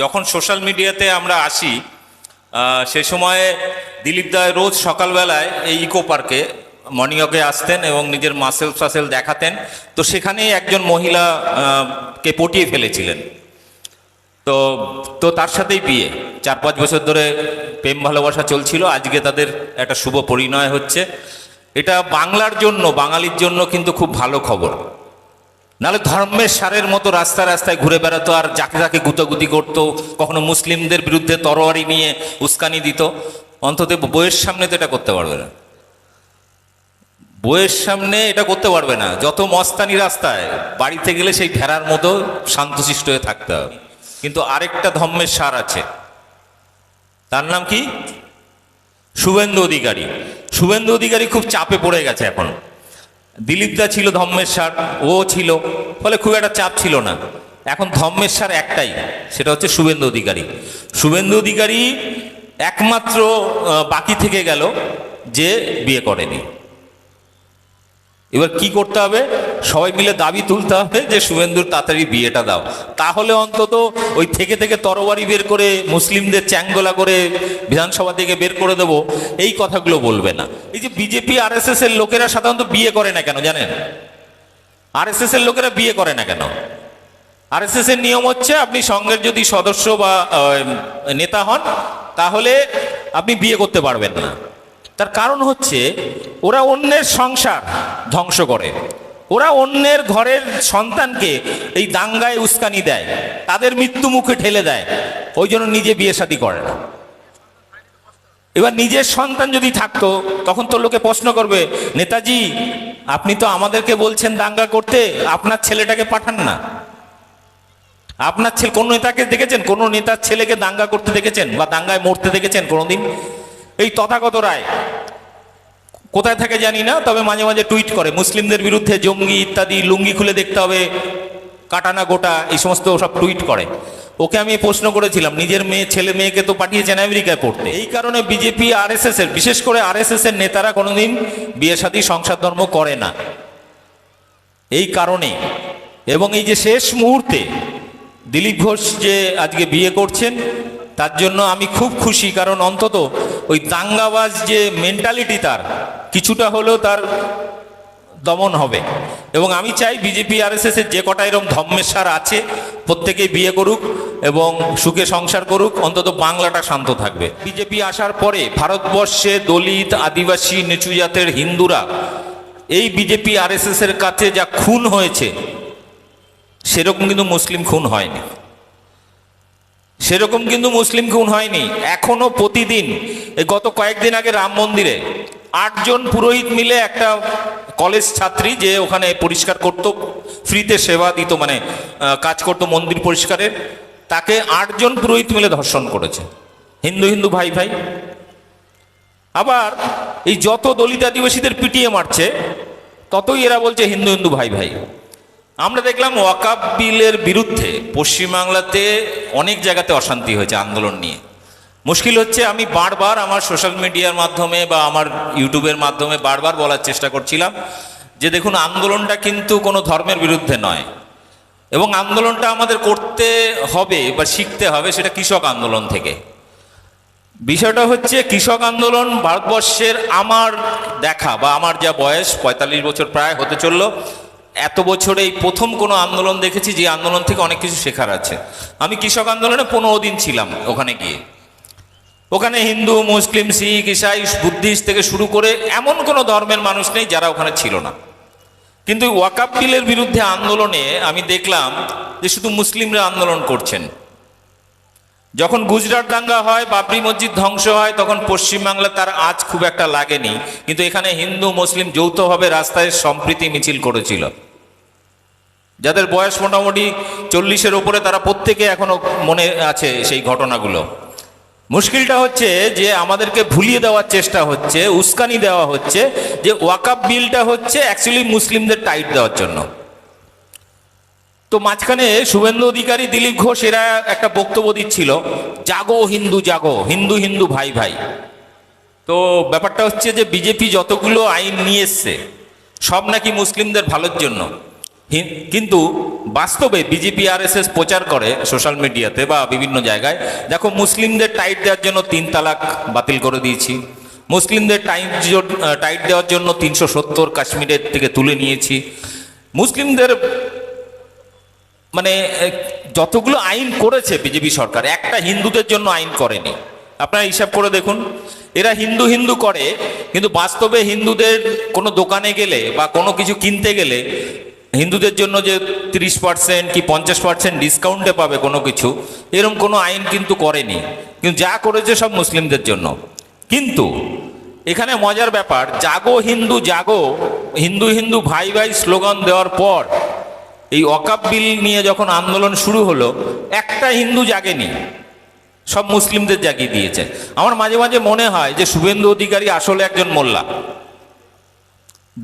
যখন সোশ্যাল মিডিয়াতে আমরা আসি সে সময়ে দিলীপ দায় রোজ সকালবেলায় এই ইকো পার্কে মর্নিং ওয়াকে আসতেন এবং নিজের মাসেল ফাসেল দেখাতেন। তো সেখানেই একজন মহিলা কে পটিয়ে ফেলেছিলেন। তো তো তার সাথেই বিয়ে। চার পাঁচ বছর ধরে প্রেম ভালোবাসা চলছিল। আজকে তাদের একটা শুভ পরিণয় হচ্ছে। এটা বাংলার জন্য, বাঙালির জন্য কিন্তু খুব ভালো খবর। নাহলে ধর্মের সারের মতো রাস্তায় রাস্তায় ঘুরে বেড়াতো, আর যাকে যাকে গুতাগুতি করতো, কখনো মুসলিমদের বিরুদ্ধে তরোয়ারি নিয়ে উস্কানি দিত। অন্তত বইয়ের সামনে তো এটা করতে পারবে না। বইয়ের সামনে এটা করতে পারবে না। যত মস্তানি রাস্তায়, বাড়িতে গেলে সেই ভেড়ার মতো শান্তশিষ্ট হয়ে থাকতে হবে। কিন্তু আরেকটা ধর্মের সার আছে। তার নাম কি? শুভেন্দু অধিকারী। শুভেন্দু অধিকারী খুব চাপে পড়ে গেছে এখন। দিলীপ দা ছিল ধম্মেশ্বর ও ছিল, ফলে খুব একটা চাপ ছিল না। এখন ধম্মেশ্বর একটাই, সেটা হচ্ছে শুভেন্দু অধিকারী। শুভেন্দু অধিকারী একমাত্র বাকি থেকে গেল যে বিয়ে করেনি। এবার কি করতে হবে? সবাই মিলে দাবি তুলতে হবে যে, শুভেন্দুর তাড়াতাড়ি বিয়েটা দাও। তাহলে অন্তত ওই থেকে থেকে তরবারি বের করে মুসলিমদের চ্যাংদোলা করে বিধানসভা থেকে বের করে দেবো। এই কথাগুলো বলবে না। এই যে বিজেপি আর এর লোকেরা সাধারণত বিয়ে করে না কেন জানেন? আর এর লোকেরা বিয়ে করে না কেন? আর এর নিয়ম হচ্ছে, আপনি সঙ্গের যদি সদস্য বা নেতা হন, তাহলে আপনি বিয়ে করতে পারবেন না। তার কারণ হচ্ছে ওরা অন্যের সংসার ধ্বংস করে। ওরা অন্যের ঘরের সন্তানকে এই দাঙ্গায় উস্কানি দেয়, তাদের মৃত্যু মুখে ঠেলে দেয়, ওই জন্য নিজে বিয়ে শাদী করে না। এবার নিজের সন্তান যদি থাকতো, তখন তো লোকে প্রশ্ন করবে, নেতাজি, আপনি তো আমাদেরকে বলছেন দাঙ্গা করতে, আপনার ছেলেটাকে পাঠান না। আপনার ছেলে, কোন নেতাকে দেখেছেন? কোন নেতার ছেলেকে দাঙ্গা করতে দেখেছেন? বা দাঙ্গায় মরতে দেখেছেন কোনোদিন? এই তথাগত রায়। কোথায় থাকে জানি না, তবে মাঝে মাঝে টুইট করে, মুসলিমদের বিরুদ্ধে জঙ্গি ইত্যাদি লুঙ্গি খুলে দেখতে হবে, কাটানা গোটা, এই সমস্ত সব টুইট করে। ওকে আমি প্রশ্ন করেছিলাম, নিজের মেয়ে, ছেলে মেয়েকে তো পাঠিয়েছেন আমেরিকায় পড়তে। এই কারণে বিজেপি আর এর, বিশেষ করে আর এর নেতারা কোনোদিন বিয়ে শাদী সংসার ধর্ম করে না। এই কারণে, এবং এই যে শেষ মুহূর্তে দিলীপ ঘোষ যে আজকে বিয়ে করছেন তার জন্য আমি খুব খুশি, কারণ অন্তত ওই দাঙ্গাবাজ যে মেন্টালিটি তার, কিছুটা হলেও তার দমন হবে। এবং আমি চাই বিজেপি আর এর যে কটা এরকম ধর্মেশ্বর আছে, প্রত্যেকেই বিয়ে করুক এবং সুখে সংসার করুক, অন্তত বাংলাটা শান্ত থাকবে। বিজেপি আসার পরে ভারতবর্ষে দলিত, আদিবাসী, নিচু জাতের হিন্দুরা, এই বিজেপি আর এর কাছে যা খুন হয়েছে, সেরকম কিন্তু মুসলিম খুন হয়নি। সেরকম কিন্তু মুসলিম খুন হয়নি, এখনও প্রতিদিন। গত কয়েকদিন আগে রাম মন্দিরে আটজন পুরোহিত মিলে একটা কলেজ ছাত্রী যে ওখানে পরিষ্কার করত, ফ্রিতে সেবা দিত মানে কাজ করত মন্দির পরিষ্কারের তাকে আটজন পুরোহিত মিলে ধর্ষণ করেছে। হিন্দু হিন্দু ভাই ভাই। আবার এই যত দলিত আদিবাসীদের পিটিয়ে মারছে, ততই এরা বলছে হিন্দু হিন্দু ভাই ভাই। আমরা দেখলাম ওয়াকাব বিলের বিরুদ্ধে পশ্চিমবাংলাতে অনেক জায়গাতে অশান্তি হয়েছে আন্দোলন নিয়ে। মুশকিল হচ্ছে আমি বারবার আমার সোশ্যাল মিডিয়ার মাধ্যমে বা আমার ইউটিউবের মাধ্যমে বারবার বলার চেষ্টা করছিলাম যে দেখুন, আন্দোলনটা কিন্তু কোনো ধর্মের বিরুদ্ধে নয়। এবং আন্দোলনটা আমাদের করতে হবে বা শিখতে হবে সেটা কৃষক আন্দোলন থেকে। বিষয়টা হচ্ছে কৃষক আন্দোলন ভারতবর্ষের আমার দেখা বা আমার যা বয়স পঁয়তাল্লিশ বছর প্রায় হতে চলল এত বছরে এই প্রথম কোনো আন্দোলন দেখেছি যে আন্দোলন থেকে অনেক কিছু শেখার আছে। আমি কৃষক আন্দোলনে পনেরো দিন ছিলাম ওখানে গিয়ে। ওখানে হিন্দু, মুসলিম, শিখ, ইসাই, বুদ্ধিস্ট থেকে শুরু করে এমন কোনো ধর্মের মানুষ নেই যারা ওখানে ছিল না। কিন্তু ওয়াকাপ বিলের বিরুদ্ধে আন্দোলনে আমি দেখলাম যে শুধু মুসলিমরা আন্দোলন করছেন। যখন গুজরাট দাঙ্গা হয়, বাবরি মসজিদ ধ্বংস হয়, তখন পশ্চিমবাংলা তার আজ খুব একটা লাগেনি। কিন্তু এখানে হিন্দু, মুসলিম যৌথভাবে রাস্তায় সম্প্রীতি মিছিল করেছিল। যাদের বয়স মোটামুটি চল্লিশের ওপরে তারা প্রত্যেকে এখনও মনে আছে সেই ঘটনাগুলো। মুশকিলটা হচ্ছে যে আমাদেরকে ভুলিয়ে দেওয়ার চেষ্টা হচ্ছে, উস্কানি দেওয়া হচ্ছে, যে ওয়াকাপ বিলটা হচ্ছে অ্যাকচুয়ালি মুসলিমদের টাইট দেওয়ার জন্য। তো মাঝখানে শুভেন্দু অধিকারী দিলীপ ঘোষ, এরা একটা বক্তব্য দিচ্ছিল, জাগো হিন্দু জাগো, হিন্দু হিন্দু, ভাই ভাই। তো ব্যাপারটা হচ্ছে যে বিজেপি যতগুলো আইন নিয়ে এসছে, সব নাকি মুসলিমদের ভালোর জন্য। কিন্তু বাস্তবে বিজেপি আর প্রচার করে সোশ্যাল মিডিয়াতে বা বিভিন্ন জায়গায়, দেখো মুসলিমদের টাইট দেওয়ার জন্য তিন তালাক বাতিল করে দিয়েছি। মুসলিমদের টাইট টাইট দেওয়ার জন্য তিনশো সত্তর কাশ্মীরের থেকে তুলে নিয়েছি। মুসলিমদের মানে যতগুলো আইন করেছে বিজেপি সরকার, একটা হিন্দুদের জন্য আইন করেনি। আপনারা হিসাব করে দেখুন, এরা হিন্দু হিন্দু করে, কিন্তু বাস্তবে হিন্দুদের কোনো দোকানে গেলে বা কোনো কিছু কিনতে গেলে হিন্দুদের জন্য যে তিরিশ পার্সেন্ট কি পঞ্চাশ পার্সেন্ট ডিসকাউন্টে পাবে কোনো কিছু এরকম কোনো আইন কিন্তু করেনি। কিন্তু যা করেছে সব মুসলিমদের জন্য। কিন্তু এখানে মজার ব্যাপার, জাগো হিন্দু জাগো, হিন্দু হিন্দু ভাই ভাই স্লোগান দেওয়ার পর এই অকাপ বিল নিয়ে যখন আন্দোলন শুরু হলো, একটা হিন্দু জাগেনি, সব মুসলিমদের জাগিয়ে দিয়েছে। আমার মাঝে মাঝে মনে হয় যে শুভেন্দু অধিকারী আসলে একজন মোল্লা।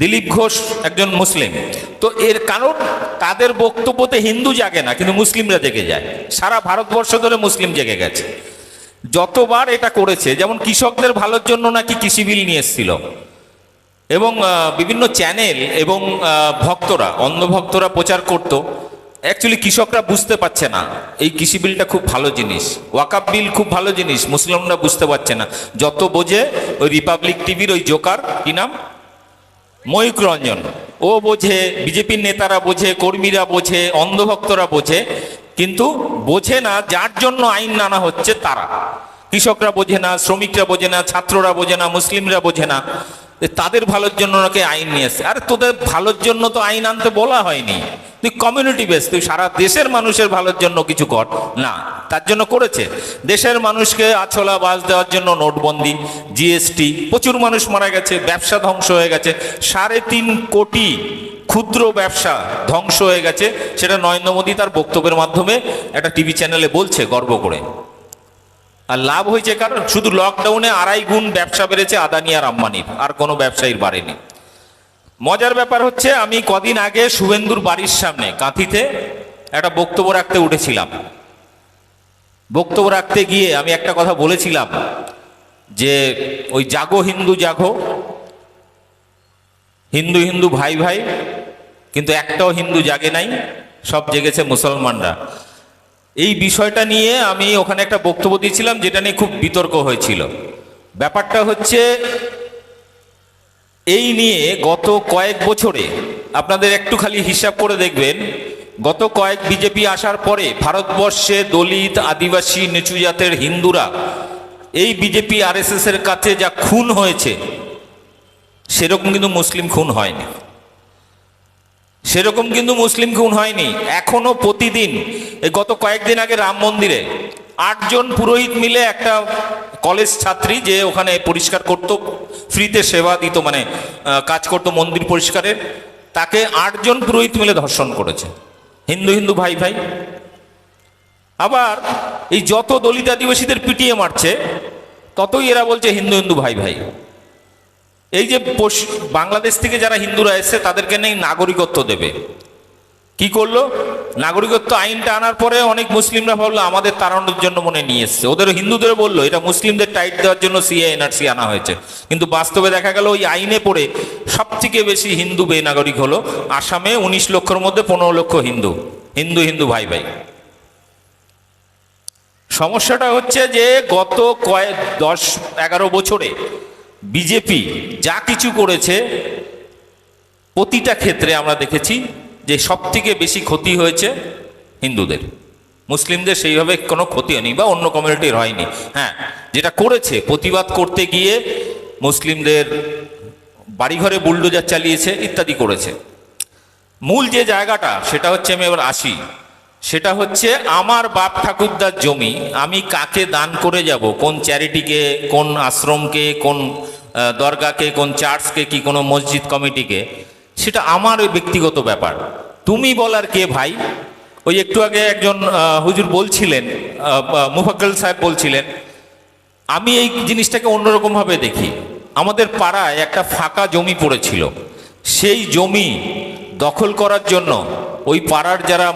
দিলীপ ঘোষ একজন মুসলিম। তো এর কারণ, তাদের বক্তব্যতে হিন্দু জাগে না, কিন্তু মুসলিমরা জেগে যায়। সারা ভারতবর্ষ ধরে মুসলিম জেগে গেছে। যতবার এটা করেছে, যেমন কৃষকদের ভালোর জন্য নাকি কৃষি বিল নিয়ে এসেছিল। এবং বিভিন্ন চ্যানেল এবং ভক্তরা অন্ধ ভক্তরা প্রচার করত। অ্যাকচুয়ালি কৃষকরা বুঝতে পারছে না, এই কৃষি বিলটা খুব ভালো জিনিস। ওয়াকাপ বিল খুব ভালো জিনিস, মুসলিমরা বুঝতে পারছে না। যত বোঝে, ওই রিপাবলিক টিভির ওই জোকার, কি নাম? ময়ূক রঞ্জন ও বোঝে, বিজেপির নেতারা বোঝে, কর্মীরা বোঝে, অন্ধভক্তরা বোঝে, কিন্তু বোঝে না যার জন্য আইন নানা হচ্ছে তারা। কৃষকরা বোঝে না, শ্রমিকরা বোঝে না, ছাত্ররা বোঝে না, মুসলিমরা বোঝে না। তাদের ভালোর জন্য নাকি আইন নিয়ে এসছে। আরে তোদের ভালোর জন্য তো আইন আনতে বলা হয়নি। তুই কমিউনিটি বেস তুই সারা দেশের মানুষের ভালোর জন্য কিছু কর। না, তার জন্য করেছে। দেশের মানুষকে আছলা বাস দেওয়ার জন্য নোটবন্দি জিএসটি প্রচুর মানুষ মারা গেছে, ব্যবসা ধ্বংস হয়ে গেছে। সাড়ে তিন কোটি ক্ষুদ্র ব্যবসা ধ্বংস হয়ে গেছে। সেটা নরেন্দ্র মোদী তার বক্তব্যের মাধ্যমে একটা টিভি চ্যানেলে বলছে গর্ব করে। আর লাভ হয়েছে কারণ শুধু লকডাউনে আড়াই গুণ ব্যবসা বেড়েছে আদানি আর আম্বানির, আর কোনো ব্যবসায়ীর বাড়েনি। মজার ব্যাপার হচ্ছে আমি কদিন আগে শুভেন্দুর বাড়ির সামনে কাঁথিতে একটা বক্তব্য রাখতে উঠেছিলাম। বক্তব্য রাখতে গিয়ে আমি একটা কথা বলেছিলাম যে ওই জাগো হিন্দু জাগো, হিন্দু হিন্দু ভাই ভাই, কিন্তু একটাও হিন্দু জাগে নাই, সব জেগেছে মুসলমানরা। এই বিষয়টা নিয়ে আমি ওখানে একটা বক্তব্য দিয়েছিলাম যেটা নিয়ে খুব বিতর্ক হয়েছিল। ব্যাপারটা হচ্ছে, এই নিয়ে গত কয়েক বছরে আপনাদের একটু খালি হিসাব করে দেখবেন, গত কয়েক বিজেপি আসার পরে ভারতবর্ষে দলিত, আদিবাসী, নিচু জাতের হিন্দুরা এই বিজেপি আরএসএস এর কাছে যা খুন হয়েছে, সেরকম কিন্তু মুসলিম খুন হয়নি। সেরকম কিন্তু মুসলিম খুন হয়নি, এখনও প্রতিদিন। গত কয়েকদিন আগে রাম মন্দিরে আটজন পুরোহিত মিলে একটা কলেজ ছাত্রী যে ওখানে পরিষ্কার করত, ফ্রিতে সেবা দিত মানে কাজ করত মন্দির পরিষ্কারের তাকে আটজন পুরোহিত মিলে ধর্ষণ করেছে। হিন্দু হিন্দু ভাই ভাই। আবার এই যত দলিত আদিবাসীদের পিটিয়ে মারছে, ততই এরা বলছে হিন্দু হিন্দু ভাই ভাই। এই যে বাংলাদেশ থেকে যারা হিন্দুরা এসছে, তাদেরকে নেই নাগরিকত্ব দেবে। কি করল? নাগরিকত্ব আইনটা আনার পরে অনেক মুসলিমরা ভাবলো, আমাদের তাড়ানোর জন্য মনে নিয়ে এসছে। ওদের হিন্দুদের বলল, এটা মুসলিমদের টাইট দেওয়ার জন্য সিএ, এনআরসি আনা হয়েছে। কিন্তু বাস্তবে দেখা গেল, ওই আইনে পড়ে সব থেকে বেশি হিন্দু বেনাগরিক হলো আসামে উনিশ লক্ষর মধ্যে পনেরো লক্ষ হিন্দু। হিন্দু হিন্দু ভাই ভাই। সমস্যাটা হচ্ছে যে গত কয়েক দশ, এগারো বছরে বিজেপি যা কিছু করেছে, প্রতিটা ক্ষেত্রে আমরা দেখেছি যে সব থেকে বেশি ক্ষতি হয়েছে হিন্দুদের। মুসলিমদের সেইভাবে কোনো ক্ষতি হয়নি বা অন্য কমিউনিটির হয়নি। হ্যাঁ যেটা করেছে, প্রতিবাদ করতে গিয়ে মুসলিমদের বাড়িঘরে বুলডোজার চালিয়েছে ইত্যাদি করেছে। মূল যে জায়গাটা, সেটা হচ্ছে আমি এবার আসি। সেটা হচ্ছে আমার বাপ ঠাকুরদার জমি, আমি কাকে দান করে যাব, কোন চ্যারিটিকে, কোন আশ্রমকে, কোন দরগাকে, কোন চার্চকে কি কোনো মসজিদ কমিটিকে, সেটা আমার ওই ব্যক্তিগত ব্যাপার। তুমি বলার কে ভাই? ওই একটু আগে একজন হুজুর বলছিলেন মুফাক্কেল সাহেব বলছিলেন, আমি এই জিনিসটাকে অন্যরকমভাবে দেখি। আমাদের পাড়ায় একটা ফাঁকা জমি পড়েছিল। সেই জমি দখল করার জন্য ওই পাড়ার যারা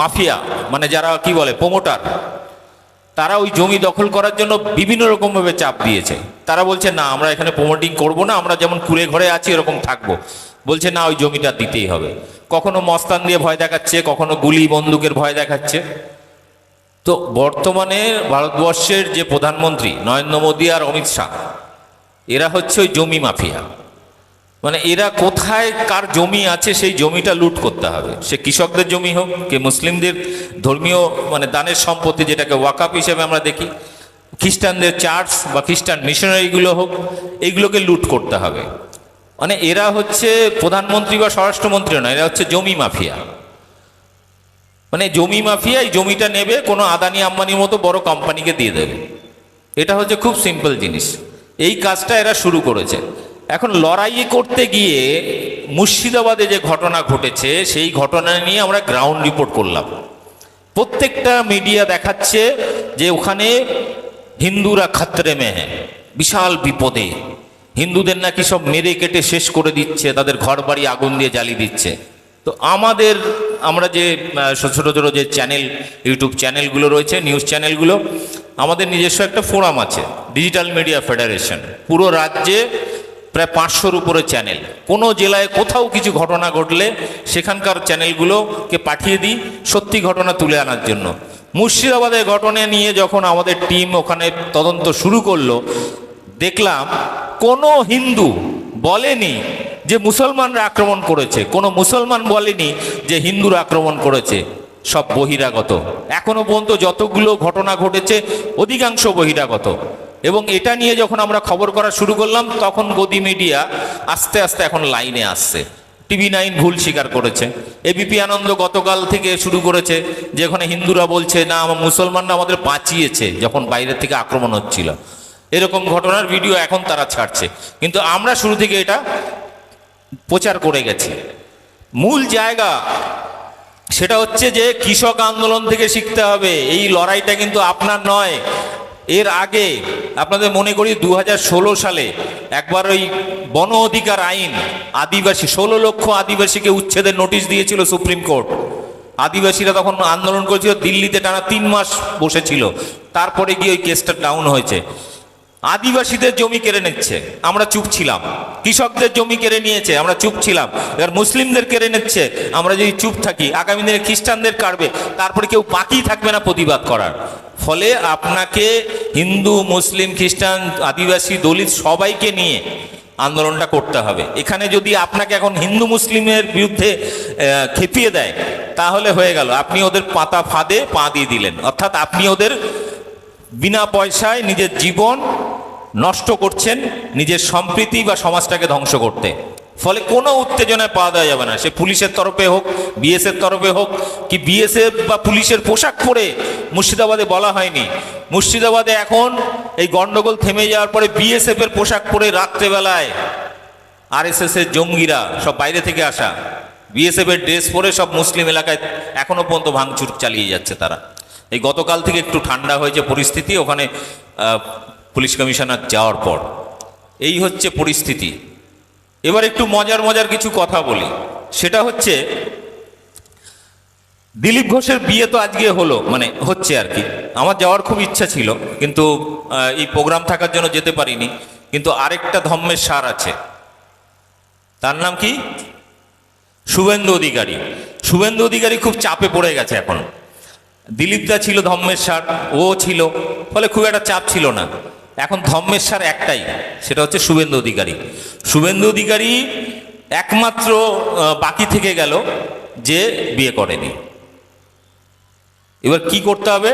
মাফিয়া মানে যারা কি বলে, প্রোমোটার, তারা ওই জমি দখল করার জন্য বিভিন্ন রকমভাবে চাপ দিয়েছে। তারা বলছে, না, আমরা এখানে প্রমোটিং করব না, আমরা যেমন কুড়ে ঘরে আছি, এরকম থাকব। বলছে, না, ওই জমিটা দিতেই হবে। কখনো মস্তান দিয়ে ভয় দেখাচ্ছে, কখনো গুলি বন্দুকের ভয় দেখাচ্ছে। তো বর্তমানে ভারতবর্ষের যে প্রধানমন্ত্রী নরেন্দ্র মোদী আর অমিত শাহ, এরা হচ্ছে ওই জমি মাফিয়া। মানে এরা কোথায়, কার জমি আছে, সেই জমিটা লুট করতে হবে। সে কৃষকদের জমি হোক, কে মুসলিমদের ধর্মীয় মানে দানের সম্পত্তি যেটাকে ওয়াকাপ হিসেবে আমরা দেখি, খ্রিস্টানদের চার্চ বা খ্রিস্টান মিশনারিগুলো হোক, এইগুলোকে লুট করতে হবে। মানে এরা হচ্ছে প্রধানমন্ত্রী বা স্বরাষ্ট্রমন্ত্রী নয়, এরা হচ্ছে জমি মাফিয়া। মানে জমি মাফিয়া এই জমিটা নেবে, কোনো আদানি আম্বানির মতো বড় কোম্পানিকে দিয়ে দেবে। এটা হচ্ছে খুব সিম্পল জিনিস। এই কাজটা এরা শুরু করেছে। এখন লড়াই করতে গিয়ে মুর্শিদাবাদে যে ঘটনা ঘটেছে, সেই ঘটনা নিয়ে আমরা গ্রাউন্ড রিপোর্ট করলাম। প্রত্যেকটা মিডিয়া দেখাচ্ছে যে ওখানে হিন্দুরা খাত্রে মেহে বিশাল বিপদে। হিন্দুদের নাকি সব মেরে কেটে শেষ করে দিচ্ছে, তাদের ঘর বাড়ি আগুন দিয়ে জ্বালিয়ে দিচ্ছে। তো আমাদের, আমরা যে ছোট ছোট যে চ্যানেল ইউটিউব চ্যানেলগুলো রয়েছে নিউজ চ্যানেলগুলো আমাদের নিজস্ব একটা ফোরাম আছে ডিজিটাল মিডিয়া ফেডারেশন পুরো রাজ্যে প্রায় পাঁচশোর উপরে চ্যানেল কোনো জেলায় কোথাও কিছু ঘটনা ঘটলে সেখানকার চ্যানেলগুলোকে পাঠিয়ে দিই সত্যি ঘটনা তুলে আনার জন্য। মুর্শিদাবাদের ঘটনা নিয়ে যখন আমাদের টিম ওখানে তদন্ত শুরু করল, দেখলাম কোনো হিন্দু বলেনি যে মুসলমানরা আক্রমণ করেছে। কোনো মুসলমান বলেনি যে হিন্দুরা আক্রমণ করেছে। সব বহিরাগত। এখনও পর্যন্ত যতগুলো ঘটনা ঘটেছে, অধিকাংশ বহিরাগত। এবং এটা নিয়ে যখন আমরা খবর করা শুরু করলাম, তখন গদি মিডিয়া আস্তে আস্তে এখন লাইনে আসছে। টিভি নাইন ভুল স্বীকার করেছে। এবিপি আনন্দ গতকাল থেকে শুরু করেছে যে ওখানে হিন্দুরা বলছে, না, আমার মুসলমানরা আমাদের বাঁচিয়েছে যখন বাইরের থেকে আক্রমণ হচ্ছিল। এরকম ঘটনার ভিডিও এখন তারা ছাড়ছে। কিন্তু আমরা শুরু থেকে এটা প্রচার করে গেছি। মূল জায়গা সেটা হচ্ছে যে কৃষক আন্দোলন থেকে শিখতে হবে। এই লড়াইটা কিন্তু আপনার নয় এর আগে আপনাদের মনে করি দু হাজার ষোলো সালে একবার ওই বন অধিকার আইন আদিবাসী, ষোলো লক্ষ আদিবাসীকে উচ্ছেদের নোটিশ দিয়েছিল সুপ্রিম কোর্ট। আদিবাসীরা তখন আন্দোলন করেছিল, দিল্লিতে টানা তিন মাস বসেছিল, তারপরে গিয়ে ওই কেসটা ডাউন হয়েছে। আদিবাসীদের জমি কেড়ে নিচ্ছে, আমরা চুপ ছিলাম। কৃষকদের জমি কেড়ে নিয়েছে, আমরা চুপ ছিলাম। এবার মুসলিমদের কেড়ে নিচ্ছে, আমরা যদি চুপ থাকি, আগামী দিনে খ্রিস্টানদের কাটবে, তারপরে কেউ বাকি থাকবে না প্রতিবাদ করার। ফলে আপনাকে হিন্দু, মুসলিম, খ্রিস্টান, আদিবাসী, দলিত সবাইকে নিয়ে আন্দোলনটা করতে হবে। এখানে যদি আপনাকে এখন হিন্দু, মুসলিমের বিরুদ্ধে খেপিয়ে দেয়, তাহলে হয়ে গেল। আপনি ওদের পাতা ফাঁদে পা দিয়ে দিলেন। অর্থাৎ আপনি ওদের বিনা পয়সায় নিজের জীবন নষ্ট করছেন, নিজের সম্প্রীতি বা সমাজটাকে ধ্বংস করতে। ফলে কোনো উত্তেজনায় পাওয়া দেওয়া যাবে না। সে পুলিশের তরফে হোক বিএসএফ তরফে হোক, কি বিএসএফ বা পুলিশের পোশাক পরে মুর্শিদাবাদে বলা হয়নি। মুর্শিদাবাদে এখন এই গন্ডগোল থেমে যাওয়ার পরে বিএসএফ এর পোশাক পরে রাত্রেবেলায় আরএসএস এর জঙ্গিরা সব বাইরে থেকে আসা। বিএসএফ এর ড্রেস পরে সব মুসলিম এলাকায় এখনও পর্যন্ত ভাঙচুর চালিয়ে যাচ্ছে তারা। এই গতকাল থেকে একটু ঠান্ডা হয়েছে পরিস্থিতি, ওখানে পুলিশ কমিশনার যাওয়ার পর। এই হচ্ছে পরিস্থিতি। এবার একটু মজার মজার কিছু কথা বলি। সেটা হচ্ছে, দিলীপ ঘোষের বিয়ে তো আজকে হলো মানে হচ্ছে আর কি। আমার যাওয়ার খুব ইচ্ছা ছিল, কিন্তু এই প্রোগ্রাম থাকার জন্য যেতে পারিনি। কিন্তু আরেকটা ধম্মের সার আছে। তার নাম কি? শুভেন্দু অধিকারী। শুভেন্দু অধিকারী খুব চাপে পড়ে গেছে এখন। দিলীপ দিলীপদা ছিল ধম্মের সার, ও ছিল। ফলে খুব একটা চাপ ছিল না। এখন ধম্মের সার একটাই, সেটা হচ্ছে শুভেন্দু অধিকারী। শুভেন্দু অধিকারী একমাত্র বাকি থেকে গেল যে বিয়ে করেনি। এবার কি করতে হবে?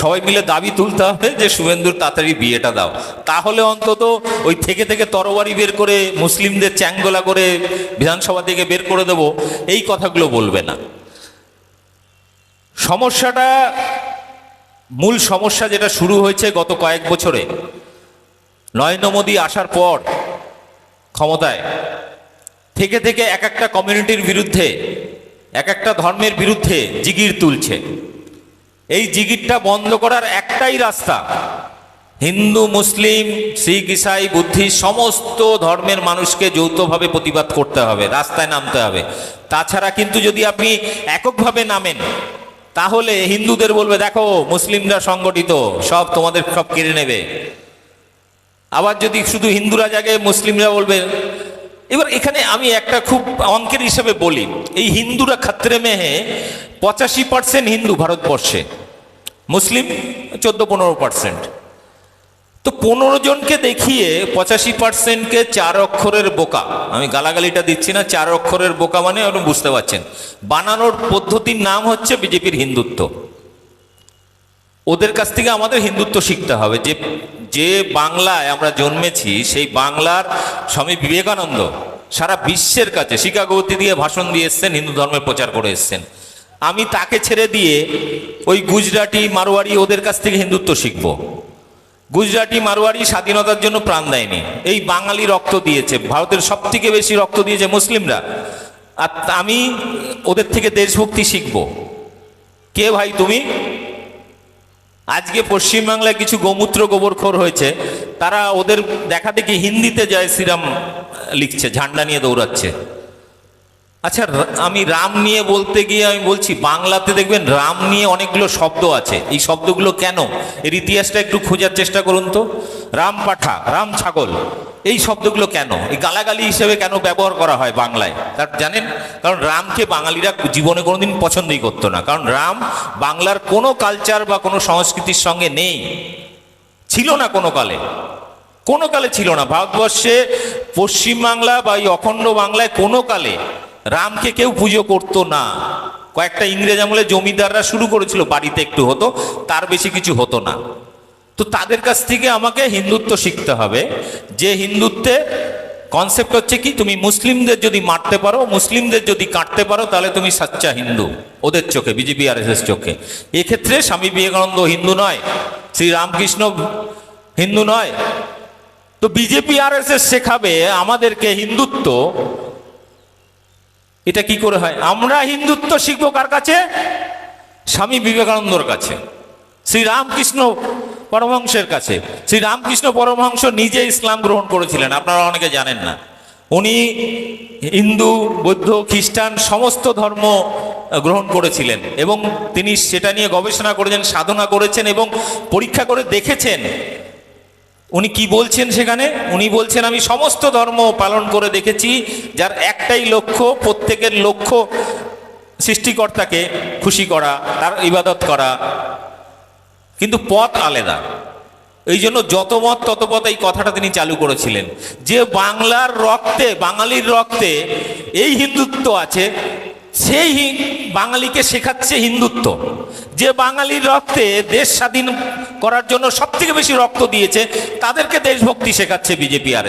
সবাই মিলে দাবি তুলতে হবে যে শুভেন্দুর তাড়াতাড়ি বিয়েটা দাও। তাহলে অন্তত ওই থেকে থেকে তরবারি বের করে মুসলিমদের চ্যাংদোলা করে বিধানসভা থেকে বের করে দেব, এই কথাগুলো বলবে না। সমস্যাটা মূল সমস্যা যেটা শুরু হয়েছে গত কয়েক বছরে, নরেন্দ্র মোদী আসার পর ক্ষমতায়, থেকে থেকে এক একটা কমিউনিটির বিরুদ্ধে, এক একটা ধর্মের বিরুদ্ধে জিগির তুলছে। এই জিগিরটা বন্ধ করার একটাই রাস্তা, হিন্দু, মুসলিম, শিখ, ইসাই বুদ্ধিস্ট সমস্ত ধর্মের মানুষকে যৌথভাবে প্রতিবাদ করতে হবে, রাস্তায় নামতে হবে। তাছাড়া কিন্তু যদি আপনি এককভাবে নামেন তাহলে হিন্দুদের বলবে, দেখো, মুসলিমরা সংগঠিত, সব তোমাদের সব কেড়ে নেবে। আবার যদি শুধু হিন্দুরা জাগে, মুসলিমরা বলবে, এবার এখানে আমি একটা খুব অঙ্কের হিসেবে বলি, এই হিন্দুরা খাত্রে মেহে পঁচাশি পার্সেন্ট হিন্দু ভারতবর্ষে, মুসলিম চোদ্দ পনেরো পার্সেন্ট। তো পনেরো জনকে দেখিয়ে পঁচাশি পার্সেন্টকে চার অক্ষরের বোকা। আমি গালাগালিটা দিচ্ছি না, চার অক্ষরের বোকা মানে আপনি বুঝতে পারছেন। বানানোর পদ্ধতির নাম হচ্ছে বিজেপির হিন্দুত্ব। ওদের কাছ থেকে আমাদের হিন্দুত্ব শিখতে হবে। যে যে বাংলায় আমরা জন্মেছি, সেই বাংলার স্বামী বিবেকানন্দ সারা বিশ্বের কাছে শিকাগোতে দিয়ে ভাষণ দিয়ে এসছেন, হিন্দু ধর্মের প্রচার করে এসছেন। আমি তাকে ছেড়ে দিয়ে ওই গুজরাটি, মারোয়ারি ওদের কাছ থেকে হিন্দুত্ব শিখব। গুজরাটি মারোয়ারি স্বাধীনতার জন্য প্রাণ দেয়নি। এই বাঙালি রক্ত দিয়েছে। ভারতের সব থেকে বেশি রক্ত দিয়েছে মুসলিমরা। আর আমি ওদের থেকে দেশভক্তি শিখব। কে ভাই তুমি? আজকে পশ্চিমবাংলায় কিছু গোমূত্র গোবরখোর হয়েছে। তারা ওদের দেখা দেখি হিন্দিতে জয় শ্রীরাম লিখছে, ঝান্ডা নিয়ে দৌড়াচ্ছে। আচ্ছা আমি রাম নিয়ে বলতে গিয়ে আমি বলছি, বাংলাতে দেখবেন রাম নিয়ে অনেকগুলো শব্দ আছে। এই শব্দগুলো কেন? এর ইতিহাসটা একটু খোঁজার চেষ্টা করুন তো। রাম পাঠা, রাম ছাগল, এই শব্দগুলো কেন? এই গালাগালি হিসেবে কেন ব্যবহার করা হয় বাংলায়? তার, জানেন? কারণ রামকে বাঙালিরা জীবনে কোনোদিন পছন্দই করতো না। কারণ রাম বাংলার কোনো কালচার বা কোনো সংস্কৃতির সঙ্গে নেই। ছিল না কোনো কালে। কোনো কালে ছিল না। ভারতবর্ষে পশ্চিমবাংলা বা এই অখণ্ড বাংলায় কোনো কালে রামকে কেউ পুজো করতো না। কয়েকটা ইংরেজ আমলে জমিদাররা শুরু করেছিল, বাড়িতে একটু হতো, তার বেশি কিছু হতো না। তো তাদের কাছ থেকে আমাকে হিন্দুত্ব শিখতে হবে। যে হিন্দুত্বে কনসেপ্ট হচ্ছে কি, তুমি মুসলিমদের যদি মারতে পারো, মুসলিমদের যদি কাটতে পারো, তাহলে তুমি সাচ্চা হিন্দু, ওদের চোখে, বিজেপি আর এস চোখে। এক্ষেত্রে স্বামী বিবেকানন্দ হিন্দু নয় শ্রী রামকৃষ্ণ হিন্দু নয়। তো বিজেপি আর এস শেখাবে আমাদেরকে হিন্দুত্ব এটা কি করে হয়? আমরা হিন্দুত্ব শিখব কার কাছে? স্বামী বিবেকানন্দর কাছে। শ্রী রামকৃষ্ণ পরমহংসের কাছে। শ্রী রামকৃষ্ণ পরমহংস নিজে ইসলাম গ্রহণ করেছিলেন, আপনারা অনেকে জানেন না। উনি হিন্দু, বৌদ্ধ, খ্রিস্টান সমস্ত ধর্ম গ্রহণ করেছিলেন এবং তিনি সেটা নিয়ে গবেষণা করেছেন, সাধনা করেছেন এবং পরীক্ষা করে দেখেছেন। উনি কি বলছেন সেখানে? উনি বলছেন, আমি সমস্ত ধর্ম পালন করে দেখেছি, যার একটাই লক্ষ্য, প্রত্যেকের লক্ষ্য সৃষ্টিকর্তাকে খুশি করা, তার ইবাদত করা। কিন্তু পথ আলাদা। এই জন্য যত মত, তত পথ এই কথাটা তিনি চালু করেছিলেন। যে বাংলার রক্তে, বাঙালির রক্তে এই হিন্দুত্ব আছে সেই বাঙালিকে শেখাচ্ছে হিন্দুত্ব। যে বাঙালির রক্তে দেশ স্বাধীন করার জন্য সব থেকে বেশি রক্ত দিয়েছে, তাদেরকে দেশভক্তি শেখাচ্ছে বিজেপি আর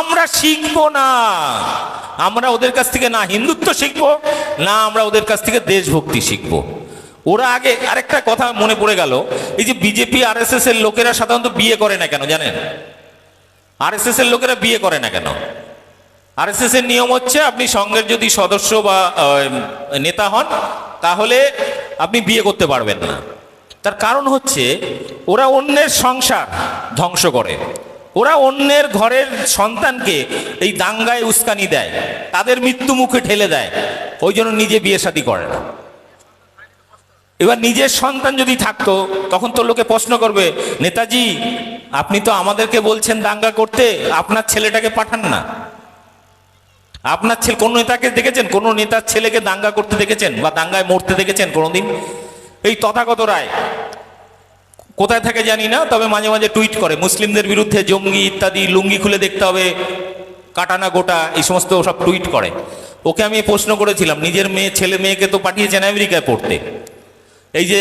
আমরা শিখব না। আমরা ওদের কাছ থেকে না হিন্দুত্ব শিখব, না আমরা ওদের কাছ থেকে দেশভক্তি শিখব। ওরা আগে আরেকটা কথা মনে পড়ে গেল, এই যে বিজেপি আর এর লোকেরা সাধারণত বিয়ে করে না কেন, জানেন? আর এর লোকেরা বিয়ে করে না কেন? আর এর নিয়ম হচ্ছে আপনি সংঘের যদি সদস্য বা নেতা হন, তাহলে আপনি বিয়ে করতে পারবেন না। তার কারণ হচ্ছে, ওরা অন্যের সংসার ধ্বংস করে। ওরা অন্যের ঘরের সন্তানকে এই দাঙ্গায় উস্কানি দেয়, তাদের মৃত্যু মুখে ঠেলে দেয়, ওই জন্য নিজে বিয়ে শাদী করে না। এবার নিজের সন্তান যদি থাকতো, তখন তো লোকে প্রশ্ন করবে, নেতাজি, আপনি তো আমাদেরকে বলছেন দাঙ্গা করতে, আপনার ছেলেটাকে পাঠান না। আপনার ছেলে কোন নেতাকে দেখেছেন? কোন নেতার ছেলেকে দাঙ্গা করতে দেখেছেন? বা দাঙ্গায় মরতে দেখেছেন কোনোদিন? এই তথাগত রায়। কোথায় থাকে জানি না, তবে মাঝে মাঝে টুইট করে, মুসলিমদের বিরুদ্ধে জঙ্গি ইত্যাদি লুঙ্গি খুলে দেখতে হবে, কাটানা গোটা, এই সমস্ত সব টুইট করে। ওকে আমি প্রশ্ন করেছিলাম, নিজের মেয়ে, ছেলে মেয়েকে তো পাঠিয়েছেন আমেরিকায় পড়তে। এই যে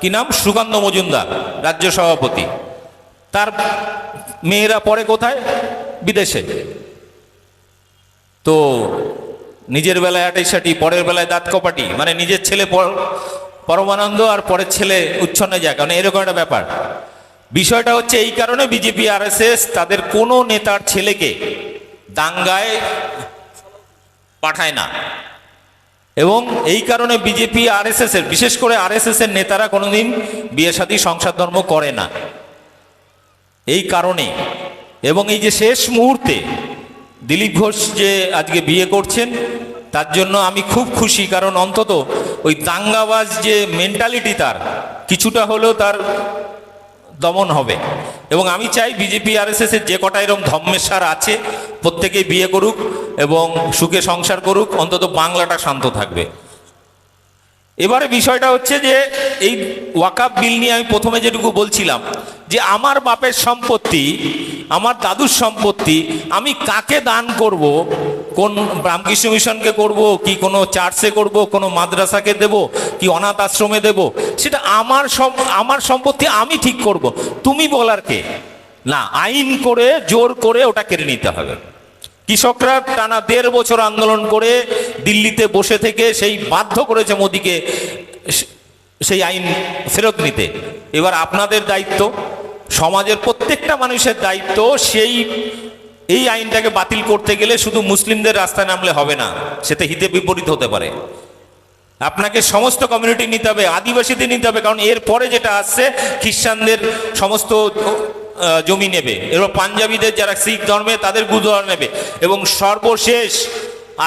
কি নাম? সুগন্ধ মজুমদার, রাজ্য সভাপতি। তার মেয়েরা পড়ে কোথায়? বিদেশে। তো নিজের বেলায় আটাই সাটি পরের বেলায় দাঁত কপাটি মানে নিজের ছেলে পর- পরমানন্দ আর পরের ছেলে উচ্ছন্নে যায়, কারণ এরকম একটা ব্যাপার। বিষয়টা হচ্ছে এই কারণে বিজেপি আর তাদের কোনো নেতার ছেলেকে দাঙ্গায় পাঠায় না। এবং এই কারণে বিজেপি আর এর, বিশেষ করে আর এর নেতারা কোনোদিন বিয়ে শাদী সংসার ধর্ম করে না। এই কারণে। এবং এই যে শেষ মুহূর্তে দিলীপ ঘোষ যে আজকে বিয়ে করছেন, তার জন্য আমি খুব খুশি, কারণ অন্তত ওই দাঙ্গাবাজ যে মেন্টালিটি তার, কিছুটা হলেও তার দমন হবে। এবং আমি চাই বিজেপি আর এস এর যে কটা এরকম ধর্মেশ্বর আছে প্রত্যেকেই বিয়ে করুক এবং সুখে সংসার করুক, অন্তত বাংলাটা শান্ত থাকবে। এবারে বিষয়টা হচ্ছে যে, এই ওয়াকাপ বিল নিয়ে আমি প্রথমে যেটুকু বলছিলাম, যে আমার বাপের সম্পত্তি আমার দাদুর সম্পত্তি, আমি কাকে দান করব? কোন রামকৃষ্ণ মিশনকে করব? কি কোনো চার্চে করব? কোনো মাদ্রাসাকে দেব? কি অনাথ আশ্রমে দেব? সেটা আমার আমার সম্পত্তি আমি ঠিক করব। তুমি বলার কে? না, আইন করে, জোর করে ওটা কেড়ে নিতে হবে। কৃষকরা টানা দেড় বছর আন্দোলন করে দিল্লিতে বসে থেকে সেই বাধ্য করেছে মোদিকে সেই আইন ফেরত নিতে। এবার আপনাদের দায়িত্ব। সমাজের প্রত্যেকটা মানুষের দায়িত্ব সেই, এই আইনটাকে বাতিল করতে গেলে শুধু মুসলিমদের রাস্তায় নামলে হবে না, সেটা হিতে বিপরীত হতে পারে। আপনাকে সমস্ত কমিউনিটি নিতে হবে, আদিবাসীদের নিতে হবে, কারণ এর পরে যেটা আসছে, খ্রিস্টানদের সমস্ত জমি নেবে। এবার পাঞ্জাবিদের যারা শিখ ধর্মে, তাদের গুরুদ্বার নেবে। এবং সর্বশেষ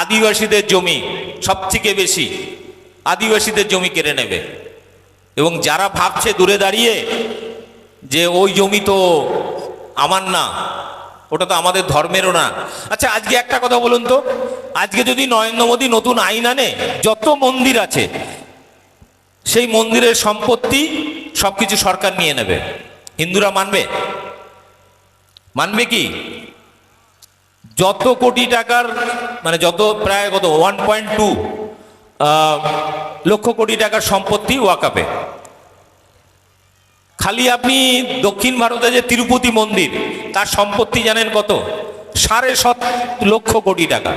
আদিবাসীদের জমি সব থেকে বেশি আদিবাসীদের জমি কেড়ে নেবে। এবং যারা ভাবছে দূরে দাঁড়িয়ে যে ওই জমি তো আমার না, ওটা তো আমাদের ধর্মেরও না। আচ্ছা আজকে একটা কথা বলুন তো। আজকে যদি নরেন্দ্র মোদী নতুন আইন আনে, যত মন্দির আছে, সেই মন্দিরের সম্পত্তি সবকিছু সরকার নিয়ে নেবে। হিন্দুরা মানবে? মানবে কি? যত কোটি টাকার মানে যত প্রায় কত one point two lakh crore টাকার সম্পত্তি ওয়াকাপে। খালি আপনি দক্ষিণ ভারতে যে তিরুপতি মন্দির, তার সম্পত্তি জানেন কত? সাড়ে সাত লক্ষ কোটি টাকা।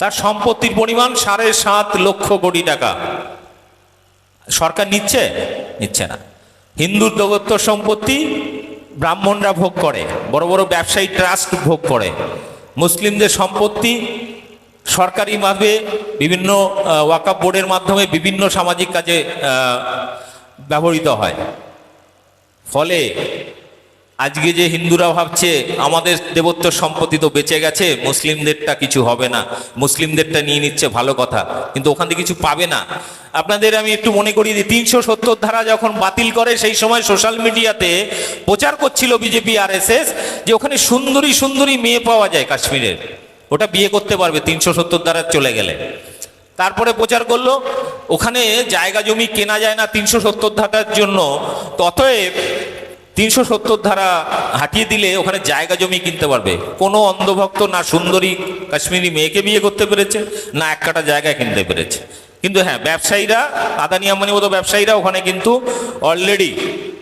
তার সম্পত্তির পরিমাণ সাড়ে সাত লক্ষ কোটি টাকা। সরকার নিচ্ছে? নিচ্ছে না। হিন্দুর দগত্য সম্পত্তি ব্রাহ্মণরা ভোগ করে, বড় বড় ব্যবসায়ী ট্রাস্ট ভোগ করে। মুসলিমদের সম্পত্তি সরকারিভাবে বিভিন্ন ওয়াকাপ বোর্ডের মাধ্যমে বিভিন্ন সামাজিক কাজে ব্যবহৃত হয়। ফলে আজকে যে হিন্দুরা ভাবছে, আমাদের দেবত্ব সম্পত্তি তো বেঁচে গেছে, মুসলিমদেরটা কিছু হবে না। মুসলিমদেরটা নিয়ে নিচ্ছে ভালো কথা, কিন্তু ওখান থেকে কিছু পাবে না। আপনাদের আমি একটু মনে করি যে তিনশো সত্তর ধারা যখন বাতিল করে, সেই সময় সোশ্যাল মিডিয়াতে প্রচার করছিল বিজেপি আর যে ওখানে সুন্দরী সুন্দরী মেয়ে পাওয়া যায় কাশ্মীরের। ওটা বিয়ে করতে পারবে, তিনশো সত্তর ধারা চলে গেলে। তারপরে প্রচার করল, ওখানে জায়গা জমি কেনা যায় না তিনশো সত্তর ধারার জন্য ততএব তিনশো সত্তর ধারা হাঁটিয়ে দিলে ওখানে জায়গা জমি কিনতে পারবে। কোনো অন্ধভক্ত না সুন্দরী কাশ্মীরি মেয়েকে বিয়ে করতে পেরেছে, না এক কাটা জায়গায় কিনতে পেরেছে। কিন্তু হ্যাঁ ব্যবসায়ীরা, আদানি আম্বানি মতো ব্যবসায়ীরা ওখানে কিন্তু অলরেডি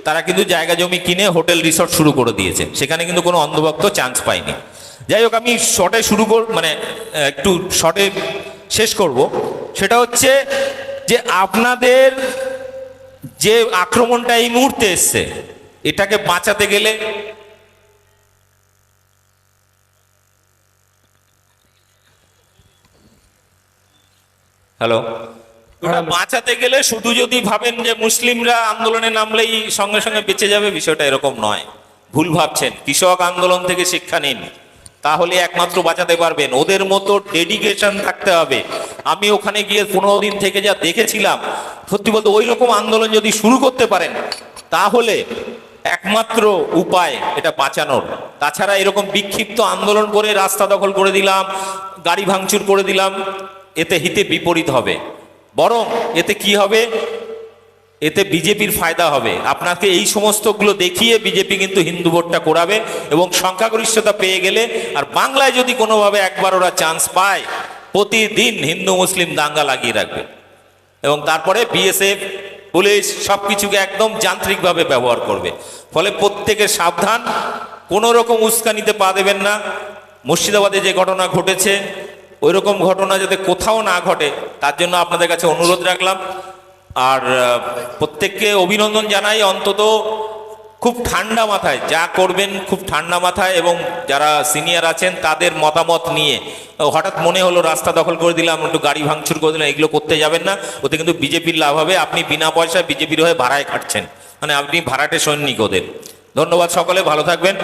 তারা কিন্তু জায়গা জমি কিনে হোটেল, রিসর্ট শুরু করে দিয়েছে। সেখানে কিন্তু কোনো অন্ধভক্ত চান্স পায়নি। যাই হোক, আমি শর্টে শুরু কর মানে একটু শর্টে শেষ করব। সেটা হচ্ছে যে আপনাদের যে আক্রমণটা এই মুহূর্তে এসছে এটাকে বাঁচাতে গেলে হ্যালো? ওটা বাঁচাতে গেলে শুধু যদি ভাবেন যে মুসলিমরা আন্দোলনে নামলেই সঙ্গে সঙ্গে বেঁচে যাবে বিষয়টা এরকম নয়। ভুল ভাবছেন। কৃষক আন্দোলন থেকে শিক্ষা নিন। তাহলে একমাত্র বাঁচাতে পারবেন। ওদের মতো ডেডিকেশন থাকতে হবে। আমি ওখানে গিয়ে পনেরো দিন থেকে যা দেখেছিলাম, সত্যি বলতে ওই রকম আন্দোলন যদি শুরু করতে পারেন, তাহলে একমাত্র উপায় এটা বাঁচানোর। তাছাড়া এরকম বিক্ষিপ্ত আন্দোলন করে রাস্তা দখল করে দিলাম, গাড়ি ভাঙচুর করে দিলাম, এতে হিতে বিপরীত হবে। বরং এতে কি হবে? এতে বিজেপির ফায়দা হবে। আপনাকে এই সমস্তগুলো দেখিয়ে বিজেপি কিন্তু হিন্দু ভোটটা করাবে এবং সংখ্যাগরিষ্ঠতা পেয়ে গেলে আর বাংলায় যদি কোনোভাবে একবার ওরা চান্স পায়, প্রতিদিন হিন্দু মুসলিম দাঙ্গা লাগিয়ে রাখবে। এবং তারপরে বিএসএফ পুলিশ সব কিছুকে একদম যান্ত্রিকভাবে ব্যবহার করবে। ফলে প্রত্যেকে সাবধান কোনো রকম উস্কানিতে পা দেবেন না। মুর্শিদাবাদে যে ঘটনা ঘটেছে ওই রকম ঘটনা যাতে কোথাও না ঘটে, তার জন্য আপনাদের কাছে অনুরোধ রাখলাম। আর প্রত্যেককে অভিনন্দন জানাই। অন্তত খুব ঠান্ডা মাথায়, যা করবেন খুব ঠান্ডা মাথায় এবং যারা সিনিয়র আছেন তাদের মতামত নিয়ে। হঠাৎ মনে হলো রাস্তা দখল করে দিলাম, একটু গাড়ি ভাঙচুর করে দিলাম, এগুলো করতে যাবেন না। ওতে কিন্তু বিজেপির লাভ হবে, আপনি বিনা পয়সায় বিজেপির হয়ে ভাড়ায় খাটছেন। মানে আপনি ভাড়াটে সৈনিক ওদের। ধন্যবাদ সকলে, ভালো থাকবেন।